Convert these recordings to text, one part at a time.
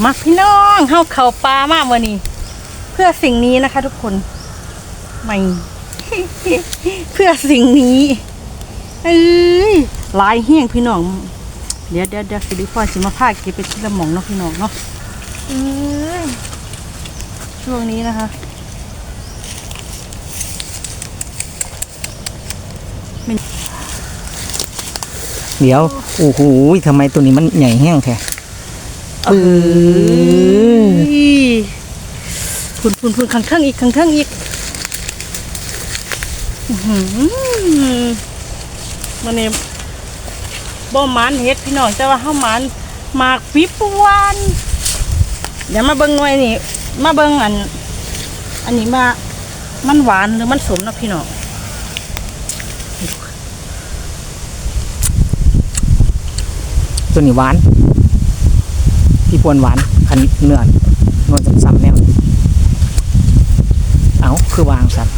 มาพี่น้องเข้าเขาปลามากวันนี้ เพื่อสิ่งนี้นะคะ ทุกคนไม่เพื่อสิ่งนี้เอ้ยลายเฮี้ยงพี่น้อง เดี๋ยวเดี๋ยวเดี๋ยวสิริพรสิมาพาเก็บไปชิ้นละหมองเนาะพี่น้องเนาะช่วงนี้นะคะเดี๋ยว โอ้โหทำไมตัวนี้มันใหญ่แห้งแท้ ปื้อพุ่นพุ่นพุ่นขังเทิงอีกขังเทิงอีกอื้อหือมันนี่บ่หมันเฮ็ดพี่น้องแต่ว่าเฮาหมันหมากปีปวนเดี๋ยวมาเบิ่งหน่วยนี่ มาเบิ่งอัน อันนี้มา มันหวานหรือมันสมเนาะพี่น้องตัวนี้หวาน พี่ปวนหวานคันเนื้อนวลซ้ำๆแนวเอาคือวางสัตว์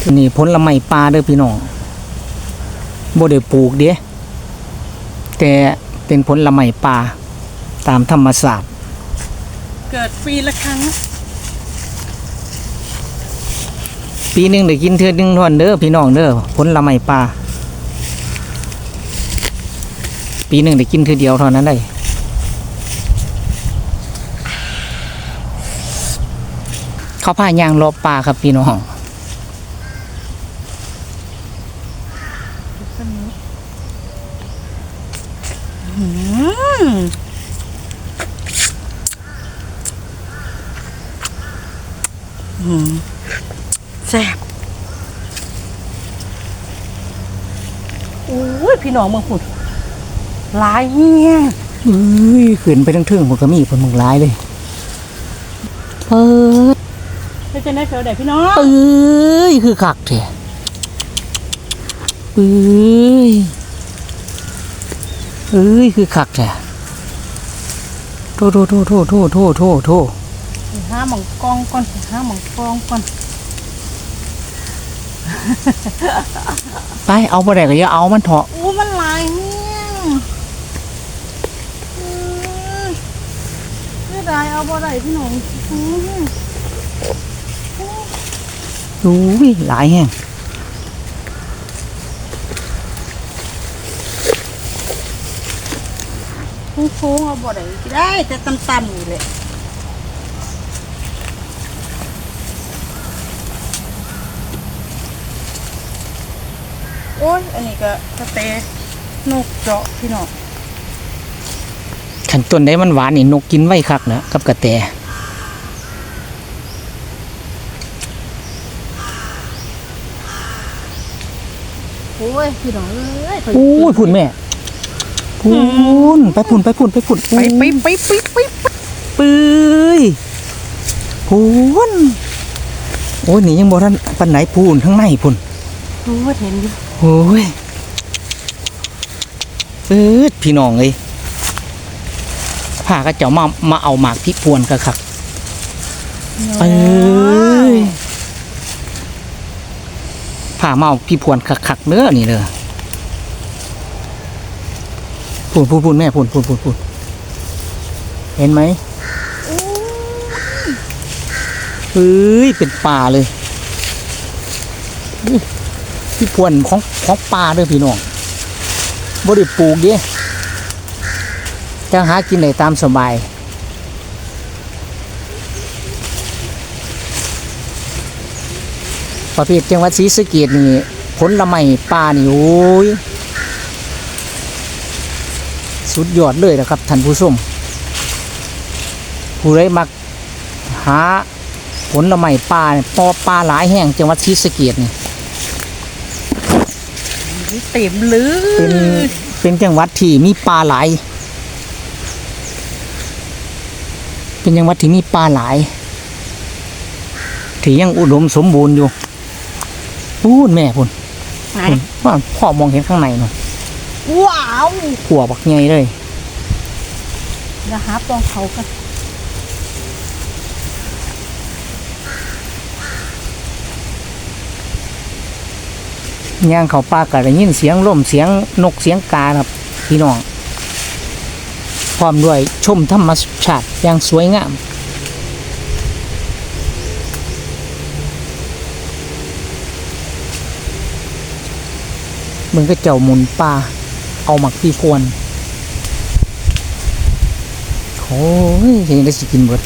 ตัวนี้ผลไม้ปลาเด้อพี่น้องบ่ได้ปลูกเด้แต่เป็นผลไม้ปลาตามธรรมศาสตร์เกิดปีละครั้ง ปีหนึ่งได้กินเทื่อหนึงเทานนเด้อพี่น้องเด้อผลไม้ปลา ปีหนึ่งได้กินเทื่อเดียวเท่านั้นได้เขาพายางรอบปลาครับพี่น้องอืมอืมแซ่บโอ้ยพี่น้องมืองหุ่น หลายเฮี้ยงอุ้ยขึ้นไปทั้งเทิงผมก็มีผลมึงร้ายเลยเปิดไม่จะได้เฟลเด็พี่น้องเอ้ยคือคักแท้เอ้ยเอ้ยคือคักแท้โทโทโทโทโทโทโทโทห้าหมองกองก่อนห้าหมองกองก่อนไปเอาไปไหนก็อย่าเอามันเถอะโอ้มันหลายเฮี้ยงอืม ไม่ได้เอาบ่ได้พี่น้องอืมอุ้ยหลายแห้งโค้งๆเอาบ่ได้ได้แต่ต่ำๆนี่แหละโอ้ย อันนี้ก็สเตนกเจาะพี่น้อง ขันต้นได้มันหวานนี่นกกินไว้คักนะกับกระแตโอ้ยพี่น้องเอ้ยอุ้ยพุ่นแม่พุ่นไปพุ่นไปพุ่นไปพุ่นไปไปไปไปไปไปปื้ยพุ่นโอ้ยนี่ยังบ่ทันปันไหนพูนทั้งในพุ่นโอ้ยเห็นอยู่โอ้ยเอิดพี่น้องเอ้ย พาก็เจ้ามามาเอาหมากพี่พวนกะคักเอ้ยพามาเอาพี่พวนคักๆเด้อนี่เด้อพูนพูนพูนแม่พูนพูนพูนพูนเห็นไหมเฮ้ยเป็นป่าเลยพี่พวนของของปลาเด้อพี่น้องบ่ได้ปลูกเด้ จะหากินได้ตามสบายประเภทจังหวัดศรีสะเกดนี่ผลไม้ปลานี่โอ้ยสุดยอดเลยนะครับท่านผู้ชมผู้ใดมักหาผลไม้ปลาเนี่ยปอปลาหลายแห่งจังหวัดศรีสะเกดนี่เต็มเลเป็นยเป็นจังหวัดที่มีปลาหลาย เป็นจังหวัดที่มีปลาหลาย ที่ยังอุดมสมบูรณ์อยู่พูดแม่พุ่นไหนพุ่นว่าพ่อมองเห็นข้างในเนาะว้าวขัวบักใหญ่เลยเดี๋ยวหาปองเขากันย่างเขาปลาก็ได้ยินเสียงล่มเสียงนกเสียงกาครับพี่น้อง พร้อมด้วยชมธรรมชาติอย่างสวยงามมึงก็เจ้าหมุนปลาเอาหมักที่ควรโอ้ยยังได้สิกินหมด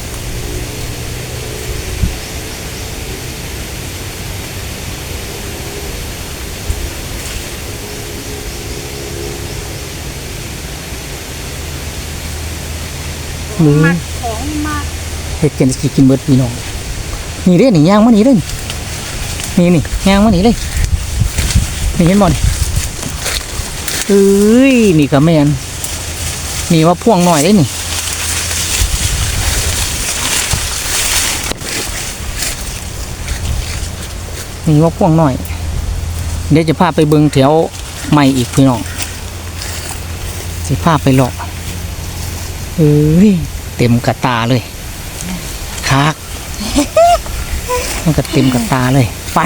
มือมักของมากเห็ดกันสิกินเบิดพี่น้องนี่เด้นี่ย่างมานี่เด้นี่นี่ย่างมานี่เลยนี่เห็นบ่นี่เอ้ยนี่ก็แม่นนี่ว่าพ่วงหน่อยได้นี่นี่ว่าพ่วงหน่อย เดี๋ยวจะพาไปเบิงแถวใหม่อีกพี่น้องสิพาไปหลอก เอ้ยเต็มกระตาเลยคักมันก็เต็มกับตาเลย ไป